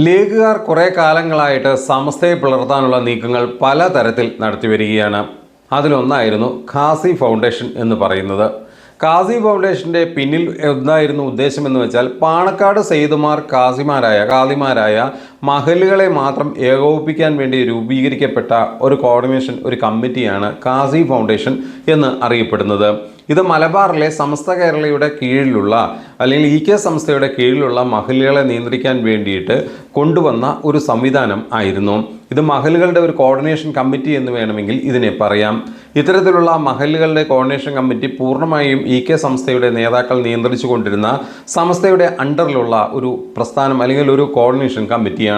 ലീഗുകാർ കുറേ കാലങ്ങളായിട്ട് സമസ്തയെ പിളർത്താനുള്ള നീക്കങ്ങൾ പലതരത്തിൽ നടത്തിവരികയാണ്. അതിലൊന്നായിരുന്നു ഖാസി ഫൗണ്ടേഷൻ എന്ന് പറയുന്നത്. ഖാസി ഫൗണ്ടേഷന്റെ പിന്നിൽ എന്തായിരുന്നു ഉദ്ദേശം എന്ന് വെച്ചാൽ പാണക്കാട് സെയ്തുമാർ കാസിമാരായ ഖാദിമാരായ മഹലുകളെ മാത്രം ഏകോപിപ്പിക്കാൻ വേണ്ടി രൂപീകരിക്കപ്പെട്ട ഒരു കോർഡിനേഷൻ ഒരു കമ്മിറ്റിയാണ് കാസി ഫൗണ്ടേഷൻ എന്ന് അറിയപ്പെടുന്നത്. ഇത് മലബാറിലെ സമസ്ത കേരളയുടെ കീഴിലുള്ള അല്ലെങ്കിൽ ഇ കെ സംസ്ഥയുടെ കീഴിലുള്ള മഹലുകളെ നിയന്ത്രിക്കാൻ വേണ്ടിയിട്ട് കൊണ്ടുവന്ന ഒരു സംവിധാനം ആയിരുന്നു. ഇത് മഹലുകളുടെ ഒരു കോർഡിനേഷൻ കമ്മിറ്റി എന്ന് വേണമെങ്കിൽ ഇതിനെ പറയാം. ഇത്തരത്തിലുള്ള മഹലുകളുടെ കോർഡിനേഷൻ കമ്മിറ്റി പൂർണമായും ഇ കെ സംസ്ഥയുടെ നേതാക്കൾ നിയന്ത്രിച്ചു കൊണ്ടിരുന്ന സംസ്ഥയുടെ അണ്ടറിലുള്ള ഒരു പ്രസ്ഥാനം അല്ലെങ്കിൽ ഒരു കോർഡിനേഷൻ കമ്മിറ്റിയാണ്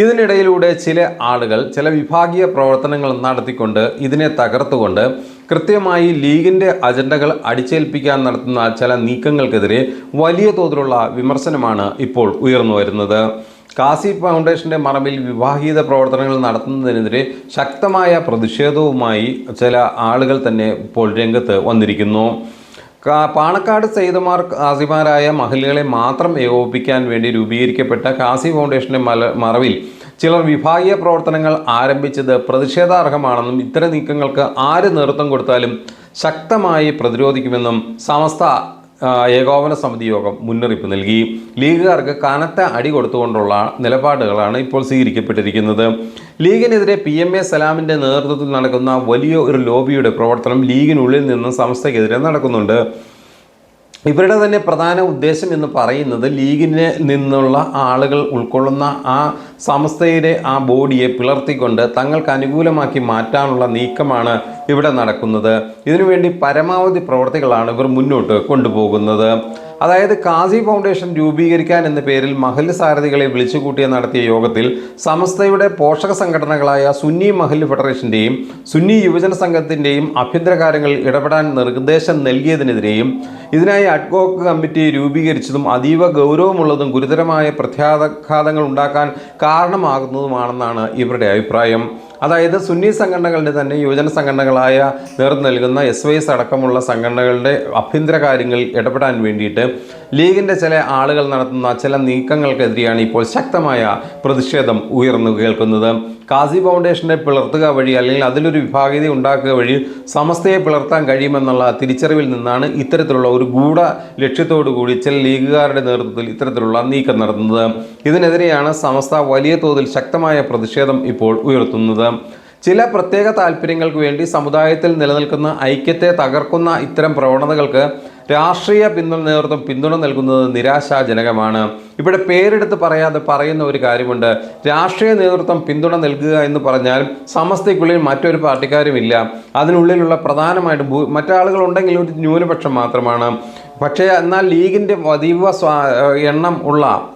ഇതിനിടയിലൂടെ ചില ആളുകൾ ചില വിഭാഗീയ പ്രവർത്തനങ്ങൾ നടത്തിക്കൊണ്ട് ഇതിനെ തകർത്തുകൊണ്ട് കൃത്യമായി ലീഗിന്റെ അജണ്ടകൾ അടിച്ചേൽപ്പിക്കാൻ നടത്തുന്ന ചില നീക്കങ്ങൾക്കെതിരെ വലിയ തോതിലുള്ള വിമർശനമാണ് ഇപ്പോൾ ഉയർന്നു വരുന്നത്. കാസി ഫൗണ്ടേഷന്റെ മറവിൽ വിവാഹിത പ്രവർത്തനങ്ങൾ നടത്തുന്നതിനെതിരെ ശക്തമായ പ്രതിഷേധവുമായി ചില ആളുകൾ തന്നെ ഇപ്പോൾ രംഗത്ത് വന്നിരിക്കുന്നു. പാണക്കാട് സെയ്തമാർ കാസിമാരായ മഹലുകളെ മാത്രം ഏകോപിപ്പിക്കാൻ വേണ്ടി രൂപീകരിക്കപ്പെട്ട കാസി ഫൗണ്ടേഷന്റെ മല മറവിൽ ചിലർ വിഭാഗീയ പ്രവർത്തനങ്ങൾ ആരംഭിച്ചത് പ്രതിഷേധാർഹമാണെന്നും ഇത്തരം നീക്കങ്ങൾക്ക് ആര് നേതൃത്വം കൊടുത്താലും ശക്തമായി പ്രതിരോധിക്കുമെന്നും സമസ്ത ഏകോപന സമിതി യോഗം മുന്നറിയിപ്പ് നൽകി. ലീഗുകാർക്ക് കനത്ത അടി കൊടുത്തുകൊണ്ടുള്ള നിലപാടുകളാണ് ഇപ്പോൾ സ്വീകരിക്കപ്പെട്ടിരിക്കുന്നത്. ലീഗിനെതിരെ പി എം എ സലാമിന്റെ നേതൃത്വത്തിൽ നടക്കുന്ന വലിയ ഒരു ലോബിയുടെ പ്രവർത്തനം ലീഗിനുള്ളിൽ നിന്ന് സംസ്ഥയ്ക്കെതിരെ നടക്കുന്നുണ്ട്. ഇവരുടെ തന്നെ പ്രധാന ഉദ്ദേശം എന്ന് പറയുന്നത് ലീഗിന് നിന്നുള്ള ആളുകൾ ഉൾക്കൊള്ളുന്ന ആ സംസ്ഥയുടെ ആ ബോഡിയെ പിളർത്തിക്കൊണ്ട് തങ്ങൾക്ക് അനുകൂലമാക്കി മാറ്റാനുള്ള നീക്കമാണ് ഇവിടെ നടക്കുന്നത്. ഇതിനുവേണ്ടി പരമാവധി പ്രവർത്തികളാണ് ഇവർ മുന്നോട്ട് കൊണ്ടുപോകുന്നത്. അതായത് കാസി ഫൗണ്ടേഷൻ രൂപീകരിക്കാൻ എന്ന പേരിൽ മഹൽ സാരഥികളെ വിളിച്ചുകൂട്ടിയ നടത്തിയ യോഗത്തിൽ സമസ്തയുടെ പോഷക സംഘടനകളായ സുന്നി മഹൽ ഫെഡറേഷന്റെയും സുന്നി യുവജന സംഘത്തിന്റെയും ആഭ്യന്തര കാര്യങ്ങളിൽ ഇടപെടാൻ നിർദ്ദേശം നൽകിയതിനെതിരെയും ഇതിനായി അഡ്വോക്ക് കമ്മിറ്റി രൂപീകരിച്ചതും അതീവ ഗൗരവമുള്ളതും ഗുരുതരമായ പ്രത്യാഘാതങ്ങൾ ഉണ്ടാക്കാൻ കാരണമാകുന്നതുമാണെന്നാണ് ഇവരുടെ അഭിപ്രായം. അതായത് സുന്നി സംഘടനകളുടെ തന്നെ യുവജന സംഘടനകളായ നേതൃത്വം നൽകുന്ന എസ് വൈ എസ് അടക്കമുള്ള സംഘടനകളുടെ ആഭ്യന്തര കാര്യങ്ങളിൽ ഇടപെടാൻ വേണ്ടിയിട്ട് ലീഗിന്റെ ചില ആളുകൾ നടത്തുന്ന ചില നീക്കങ്ങൾക്കെതിരെയാണ് ഇപ്പോൾ ശക്തമായ പ്രതിഷേധം ഉയർന്നു കേൾക്കുന്നത്. കാസി ഫൗണ്ടേഷനെ പിളർത്തുക വഴി അല്ലെങ്കിൽ അതിലൊരു വിഭാഗീയത ഉണ്ടാക്കുക വഴി സമസ്തയെ പിളർത്താൻ കഴിയുമെന്നുള്ള തിരിച്ചറിവിൽ നിന്നാണ് ഇത്തരത്തിലുള്ള ഒരു ഗൂഢ ലക്ഷ്യത്തോടു കൂടി ചില ലീഗുകാരുടെ നേതൃത്വത്തിൽ ഇത്തരത്തിലുള്ള നീക്കം നടത്തുന്നത് ഇതിനെതിരെയാണ് സമസ്ത വലിയ തോതിൽ ശക്തമായ പ്രതിഷേധം ഇപ്പോൾ ഉയർത്തുന്നത്. ചില പ്രത്യേക താല്പര്യങ്ങൾക്ക് വേണ്ടി സമുദായത്തിൽ നിലനിൽക്കുന്ന ഐക്യത്തെ തകർക്കുന്ന ഇത്തരം പ്രവണതകൾക്ക് രാഷ്ട്രീയ പിന്തുണ നേതൃത്വം പിന്തുണ നൽകുന്നത് നിരാശാജനകമാണ്. ഇവിടെ പേരെടുത്ത് പറയാതെ പറയുന്ന ഒരു കാര്യമുണ്ട്. രാഷ്ട്രീയ നേതൃത്വം പിന്തുണ നൽകുക എന്ന് പറഞ്ഞാൽ സമസ്തയ്ക്കുള്ളിൽ മറ്റൊരു പാർട്ടിക്കാരുമില്ല. അതിനുള്ളിലുള്ള പ്രധാനമായിട്ട് ഭൂ മറ്റാളുകൾ ഉണ്ടെങ്കിൽ ഒരു ന്യൂനപക്ഷം മാത്രമാണ്. പക്ഷേ എന്നാൽ ലീഗിന്റെ അതീവ എണ്ണം ഉള്ള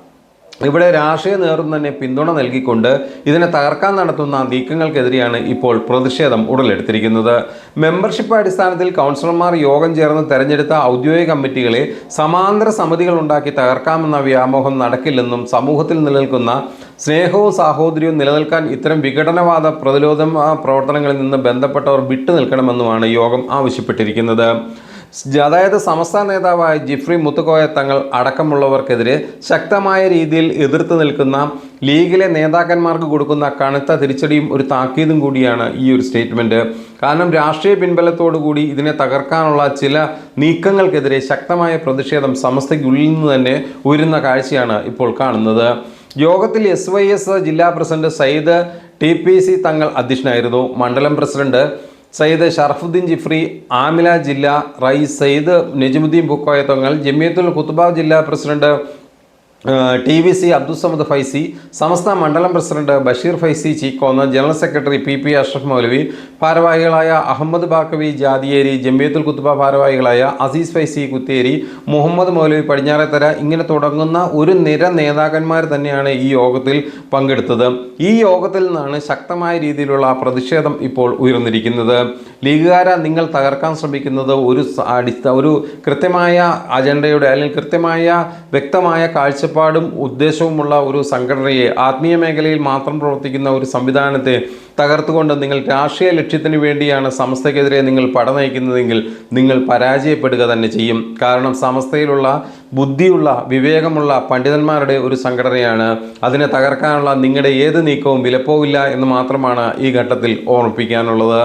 ഇവിടെ രാഷ്ട്രീയ നേതൃത്വം തന്നെ പിന്തുണ നൽകിക്കൊണ്ട് ഇതിനെ തകർക്കാൻ നടത്തുന്ന നീക്കങ്ങൾക്കെതിരെയാണ് ഇപ്പോൾ പ്രതിഷേധം ഉടലെടുത്തിരിക്കുന്നത്. മെമ്പർഷിപ്പ് അടിസ്ഥാനത്തിൽ കൗൺസിലർമാർ യോഗം ചേർന്ന് തെരഞ്ഞെടുത്ത ഔദ്യോഗിക കമ്മിറ്റികളെ സമാന്തര സമിതികൾ ഉണ്ടാക്കി തകർക്കാമെന്ന വ്യാമോഹം നടക്കില്ലെന്നും സമൂഹത്തിൽ നിലനിൽക്കുന്ന സ്നേഹവും സാഹോദര്യവും നിലനിൽക്കാൻ ഇത്തരം വിഘടനവാദ പ്രതിരോധ പ്രവർത്തനങ്ങളിൽ നിന്ന് ബന്ധപ്പെട്ടവർ വിട്ടുനിൽക്കണമെന്നുമാണ് യോഗം ആവശ്യപ്പെട്ടിരിക്കുന്നത്. അതായത് സമസ്ത നേതാവായ ജിഫ്രി മുത്തുക്കോയ തങ്ങൾ അടക്കമുള്ളവർക്കെതിരെ ശക്തമായ രീതിയിൽ എതിർത്ത് നിൽക്കുന്ന ലീഗിലെ നേതാക്കന്മാർക്ക് കൊടുക്കുന്ന കനത്ത തിരിച്ചടിയും ഒരു താക്കീതും കൂടിയാണ് ഈ ഒരു സ്റ്റേറ്റ്മെന്റ്. കാരണം രാഷ്ട്രീയ കൂടി ഇതിനെ തകർക്കാനുള്ള ചില നീക്കങ്ങൾക്കെതിരെ ശക്തമായ പ്രതിഷേധം സമസ്തയ്ക്കുള്ളിൽ നിന്ന് തന്നെ ഉയരുന്ന കാഴ്ചയാണ് ഇപ്പോൾ കാണുന്നത്. യോഗത്തിൽ എസ് വൈ എസ് ജില്ലാ president Sayyid T P C Thangal അധ്യക്ഷനായിരുന്നു. മണ്ഡലം പ്രസിഡന്റ് സയ്യിദ് ഷറഫുദ്ദീൻ ജിഫ്രി ആമില ജില്ല റൈ സയ്യിദ് നജമുദ്ദീൻ ബുക്കോയ തങ്ങൾ ജമിയത്തുൽ കുത്തുബ ജില്ലാ president T V C Abdussamad Faizy Samastha മണ്ഡലം president Basheer Faizy Cheekkonnu general secretary P P Ashraf Moulavi ഭാരവാഹികളായ അഹമ്മദ് ബാക്കവി ജാദിയേരി ജംബിയത്തുൽ കുത്തുബ ഭാരവാഹികളായ അസീസ് ഫൈസി കുത്തേരി മുഹമ്മദ് മൗലവി പടിഞ്ഞാറേത്തര ഇങ്ങനെ തുടങ്ങുന്ന ഒരു നിര നേതാക്കന്മാർ തന്നെയാണ് ഈ യോഗത്തിൽ പങ്കെടുത്തത്. ഈ യോഗത്തിൽ നിന്നാണ് ശക്തമായ രീതിയിലുള്ള പ്രതിഷേധം ഇപ്പോൾ ഉയർന്നിരിക്കുന്നത്. ലീഗുകാര നിങ്ങൾ തകർക്കാൻ ശ്രമിക്കുന്നത് ഒരു അടിസ്ഥ ഒരു കൃത്യമായ അജണ്ടയുടെ അല്ലെങ്കിൽ കൃത്യമായ വ്യക്തമായ കാഴ്ചപ്പാട് കാഴ്ചപ്പാടും ഉദ്ദേശവുമുള്ള ഒരു സംഘടനയെ ആത്മീയ മേഖലയിൽ മാത്രം പ്രവർത്തിക്കുന്ന ഒരു സംവിധാനത്തെ തകർത്തുകൊണ്ട് നിങ്ങൾ രാഷ്ട്രീയ ലക്ഷ്യത്തിന് വേണ്ടിയാണ് സമസ്തയ്ക്കെതിരെ നിങ്ങൾ പട നയിക്കുന്നതെങ്കിൽ നിങ്ങൾ പരാജയപ്പെടുക തന്നെ ചെയ്യും. കാരണം സമസ്തയിലുള്ള ബുദ്ധിയുള്ള വിവേകമുള്ള പണ്ഡിതന്മാരുടെ ഒരു സംഘടനയാണ്. അതിനെ തകർക്കാനുള്ള നിങ്ങളുടെ ഏത് നീക്കവും വിലപ്പോവില്ല എന്ന് മാത്രമാണ് ഈ ഘട്ടത്തിൽ ഓർമ്മിപ്പിക്കാനുള്ളത്.